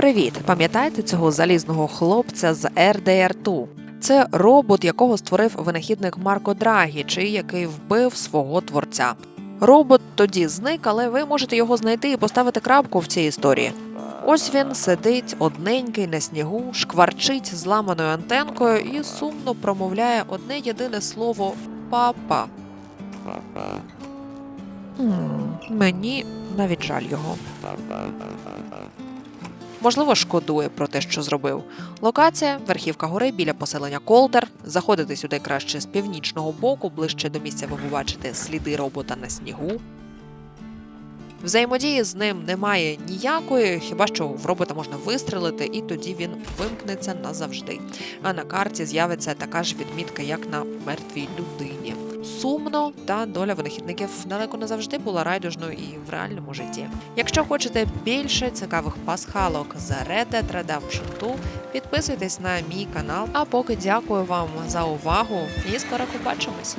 Привіт! Пам'ятаєте цього залізного хлопця з RDR2? Це робот, якого створив винахідник Марко Драгі, чи який вбив свого творця. Робот тоді зник, але ви можете його знайти і поставити крапку в цій історії. Ось він сидить одненький на снігу, шкварчить зламаною антенкою і сумно промовляє одне єдине слово папа. Мені навіть жаль його. Можливо, шкодує про те, що зробив. Локація верхівка гори біля поселення Колдер. Заходити сюди краще з північного боку, ближче до місця ви побачите сліди робота на снігу. Взаємодії з ним немає ніякої, хіба що в робота можна вистрелити, і тоді він вимкнеться назавжди. А на карті з'явиться така ж відмітка, як на мертвій людині. Сумно, та доля винахідників далеко не завжди була райдужною і в реальному житті. Якщо хочете більше цікавих пасхалок за Red Dead Redemption 2, підписуйтесь на мій канал. А поки дякую вам за увагу і скоро побачимось.